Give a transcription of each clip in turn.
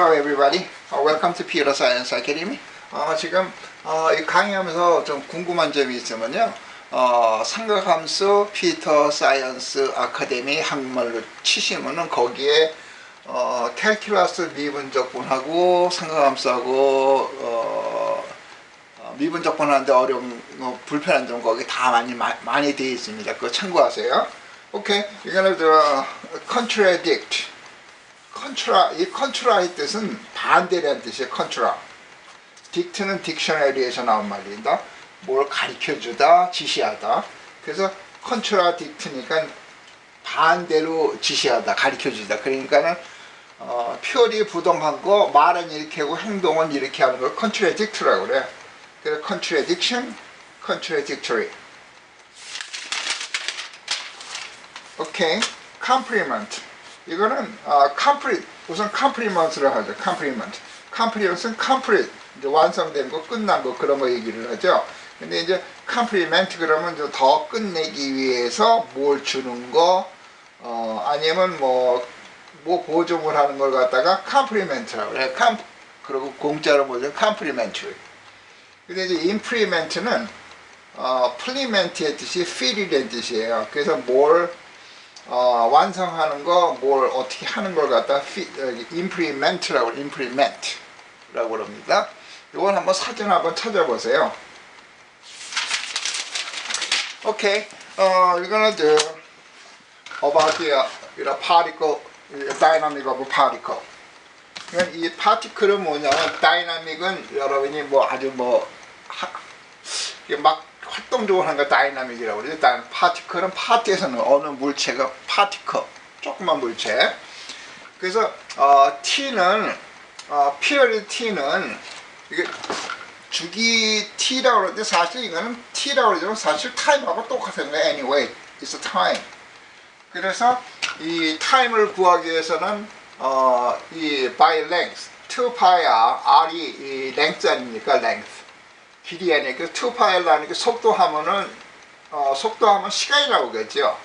Hello everybody. Uh, welcome to Peter Science Academy. 어, 지금 어, 이 강의하면서 좀 궁금한 점이 있으면요. 어, 삼각함수 피터 사이언스 아카데미 한국말로 치시면은 거기에 어, 캘큘러스 미분적분하고 삼각함수하고 어, 어, 미분적분하는데 어려운 어, 불편한 점 거기 다 많이 마, 많이 되어 있습니다. 그거 참고하세요. 오케이. 이거는 저 contradict. 컨트라 이 컨트라의 뜻은 반대라는 뜻이에요. 컨트라. 딕트는 딕셔너리에서 나온 말입니다. 뭘 가르쳐 주다, 지시하다. 그래서 컨트라 딕트니까 반대로 지시하다, 가르쳐 주다. 그러니까는 어, 표리 부동한 거 말은 이렇게 하고 행동은 이렇게 하는 걸 contradict라고 그래요. 그래서 contradiction, contradictory. 오케이. compliment. 이거는 어, complete. 우선 compliment를 하죠. compliment. compliment은 complete. 이제 완성된 거, 끝난 거 그런 거 얘기를 하죠. 근데 이제 compliment 그러면 더 끝내기 위해서 뭘 주는 거, 어, 아니면 뭐, 뭐 보증을 하는 걸 갖다가 compliment라고 그래. 컴, 그리고 공짜로 보죠. complimentary. 근데 이제 impriment는 어, 플리멘트의 뜻이 fill이라는 뜻이에요. 그래서 뭘 어, 완성하는 거, 뭘 어떻게 하는 걸 갖다 피, 어, impriment라고 impriment라고 그럽니다. 이건 한번 사전 한번 찾아보세요. 오케이. 어, 이거는 저 about the uh, particle, dynamic of particle. 이 파티클은 뭐냐면 다이나믹은 여러분이 뭐 아주 뭐 막 활동적으로 하는 거 다이나믹이라고 그러죠. 일단 파티클은 파티에서는 어느 물체가 파티클, 조그만 물체. 그래서 어, T는 어, 피어리 T는 이게 주기 T라고 그러는데 사실 이거는 T라고 그러지만 사실 타임하고 똑같은 거예요. Anyway, it's a time. 그래서 이 타임을 구하기 위해서는 어, 이 by length, 2파이 r, r이 이 length 아닙니까? length. 길이 아니니까 2파이라는 게 속도 하면은 어, 속도 하면 시간이 나오겠죠.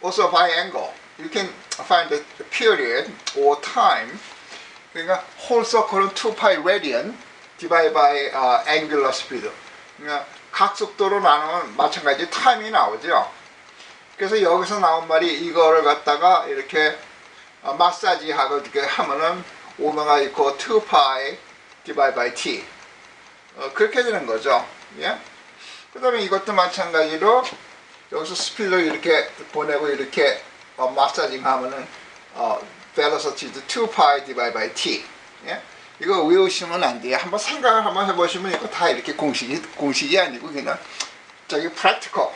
Also by angle, you can find the period or time. 그러니까 circle은 2파이 radian divided by uh, angular speed. 그러니까 각 속도로 나누면 마찬가지 타임이 나오죠. 그래서 여기서 나온 말이 이거를 갖다가 이렇게 어, 마사지하고 이렇게 하면은 오메가 이코 2파이 divided by t. 어, 그렇게 되는 거죠. 예? 그 다음에 이것도 마찬가지로 여기서 스피드를 이렇게 보내고 이렇게 어, 마사징 하면은 어, velocity 2pi divided by t. 예? 이거 외우시면 안 돼요. 한번 생각을 한번 해보시면 이거 다 이렇게 공식이, 공식이 아니고 그냥 저기 practical.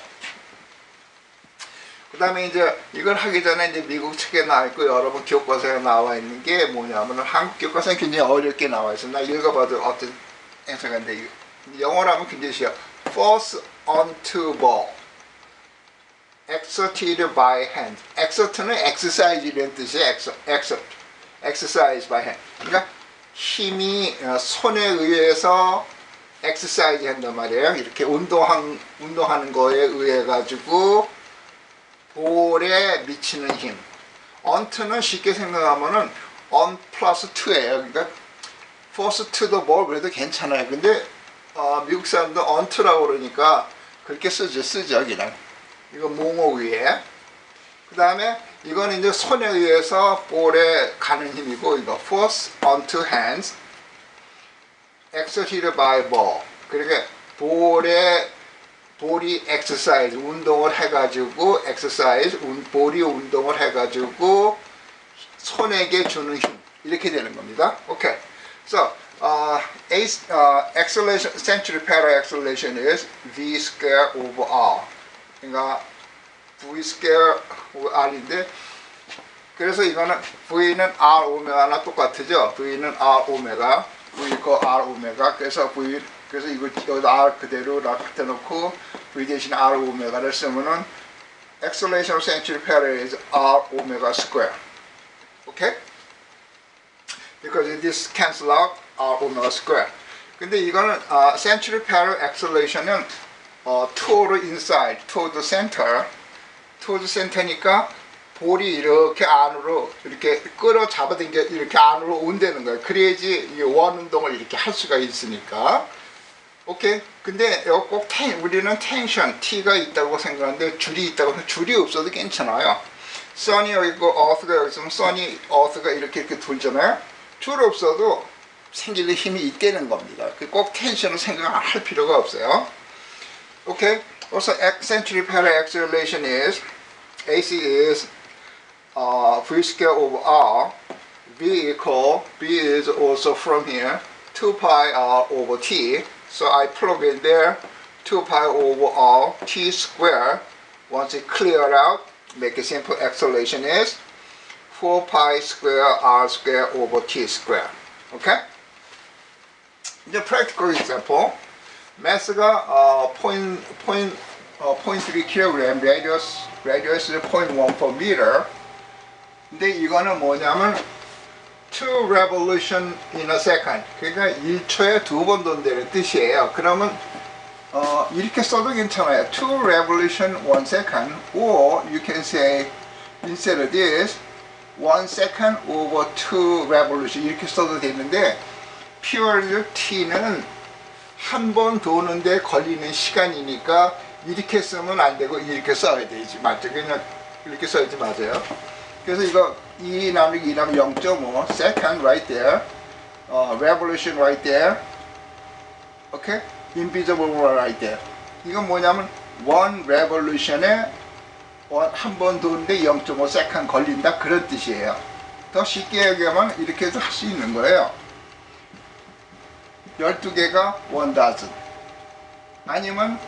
그 다음에 이제 이걸 하기 전에 이제 미국 책에 나와 있고 여러분 교과서에 나와 있는 게 뭐냐면은 한국 교과서에 굉장히 어렵게 나와 있어. 나 읽어봐도 어떤 해석인데 영어로 하면 굉장히 쉬워. force onto ball. exerted by hand. exert는 exercise라는 뜻이에요. exert. exercise by hand. 그러니까 힘이 손에 의해서 exercise 한단 말이에요. 이렇게 운동한, 운동하는 거에 의해 가지고 볼에 미치는 힘. onto는 쉽게 생각하면은 on 플러스 2예요. 그러니까 force to the ball 그래도 괜찮아요. 근데 어, 미국 사람도 onto라고 그러니까 그렇게 쓰죠. 쓰죠. 그냥. 이거 몽호 위에. 그 다음에 이거는 이제 손에 의해서 볼에 가는 힘이고 이거 force onto hands exerted by ball. 그러니까 볼에 볼이 exercise 운동을 해가지고 exercise 볼이 운동을 해가지고 손에게 주는 힘 이렇게 되는 겁니다. 오케이. So uh, a, uh, acceleration, centripetal acceleration is v square over r. 그러니까 v square over r인데 그래서 이거는 v는 r 오메가나 똑같죠. v는 r 오메가, v 거 r 오메가. 그래서 v 그래서 이거 여기 r 그대로 갖다 놓고 v 대신 r 오메가를 쓰면은 acceleration of centripetal is r omega square. Okay? Because this cancel out r omega square. 근데 이거는 uh, centripetal acceleration은 uh, toward inside, toward the center, toward center니까 볼이 이렇게 안으로 이렇게 끌어 잡아당겨 이렇게 안으로 온다는 거예요. 그래야지 이 원 운동을 이렇게 할 수가 있으니까. 오케이. 근데 꼭 텐, 우리는 텐션, T가 있다고 생각하는데 줄이 있다고 해서 줄이 없어도 괜찮아요. 선이 여기 있고 어스가 여기 있으면 선이 어스가 이렇게 이렇게 돌잖아요. 줄 없어도 생기는 힘이 있다는 겁니다. 그꼭 텐션을 생각할 필요가 없어요. Okay. Also, centripetal acceleration is AC is uh, V square over R. V equal B is also from here 2 pi R over T. So I plug in there 2 pi over R T square. Once it clear out, make it simple. Acceleration is 4 pi square R square over T square. Okay. 이제 practical example. 마스가 어, point, point, 어, 0.3 kg, radius, radius 0.14 meter. 근데 이거는 뭐냐면 two revolution in a second. 그러니까 1초에 두 번 돈다는 뜻이에요. 그러면 어, 이렇게 써도 괜찮아요. two revolution one second, or you can say instead of this, one second over two revolution 이렇게 써도 되는데 pure t는 한 번 도는데 걸리는 시간이니까 이렇게 쓰면 안 되고 이렇게 써야 되지 맞죠? 그냥 이렇게 써야지 맞아요. 그래서 이거 2 나누기 2 나누기 0.5 second right there 어, revolution right there okay invisible right there 이건 뭐냐면 one revolution에 한 번 도는데 0.5 second 걸린다 그런 뜻이에요. 더 쉽게 얘기하면 이렇게 해서 할 수 있는 거예요. 12개가 원 다즌 아니면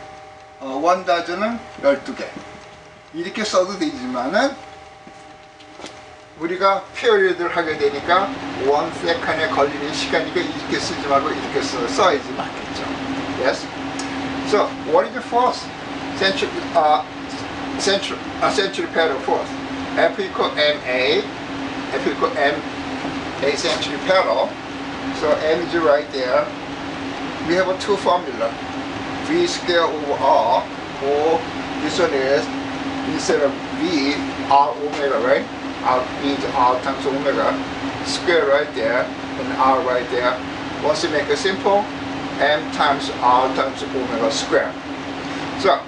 어, 원 다즌은 12개 이렇게 써도 되지만은 우리가 피어리드를 하게 되니까 원 세컨에 걸리는 시간이니까 이렇게 쓰지 말고 이렇게 써, 써야지 맞겠죠 yes so what is the force central uh, central uh, central paddle force F equal ma F equal m a central paddle so m is right there. We have a two formula. V square over r or this one is instead of v r omega right? R is r times omega. Square right there and r right there. Once you make it simple m times r times omega square. So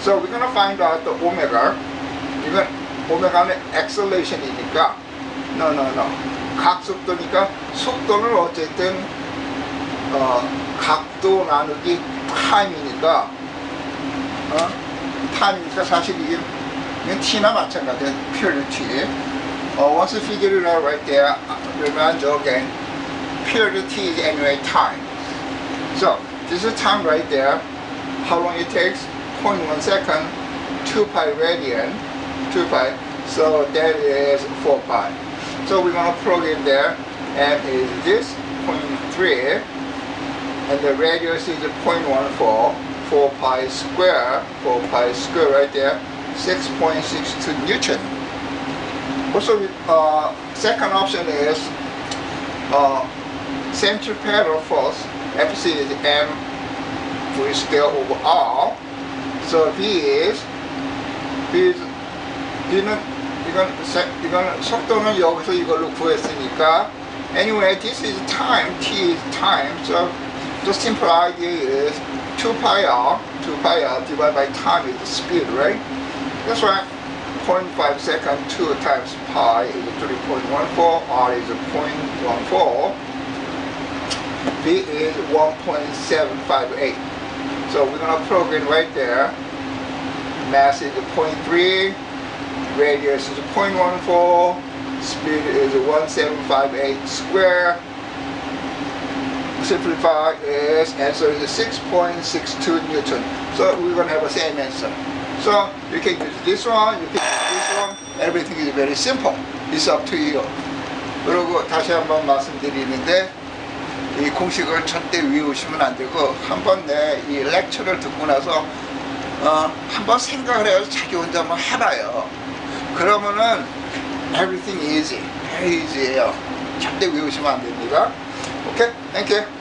so we're gonna find out the omega 이건 오메가는 acceleration이니까 no no no 각속도니까 속도는 어쨌든 어, 각도 나누기 타임이니까 어? 타임이니까 사실 이게 이건 t나 마찬가지야 pure t 어, once you figure it out right there you again pure t is anyway time so this is time right there how long it takes 0.1 second 2 pi radian 2 pi so that is 4 pi. So we're going to plug in there and is this 0.3 and the radius is 0.14 4 pi square 4 pi square right there 6.62 newton. Also uh, second option is uh, centripetal force FC is m v square over r so V is V is B는 이건 세- 이건 속도는 여기서 이걸로 구했으니까 anyway this is time T is time so the simple idea is 2 pi r 2 pi r divided by time is the speed right that's why 0.5 second 2 times pi is 3.14 r is 0.14 V is 1.758 so we're gonna plug in right there mass is 0.3 radius is 0.14 speed is 1758 square simplify is answer is 6.62 newton so we're gonna have the same answer so you can use this one you can use this one everything is very simple it's up to you 그리고 다시 한번 말씀드리는데 이 공식을 절대 외우시면 안 되고 한 번 내 이 렉처를 듣고 나서 어, 한번 생각을 해서 자기 혼자 한번 해봐요. 그러면은 everything easy, very easy예요. 절대 외우시면 안 됩니다. 오케이, 땡큐.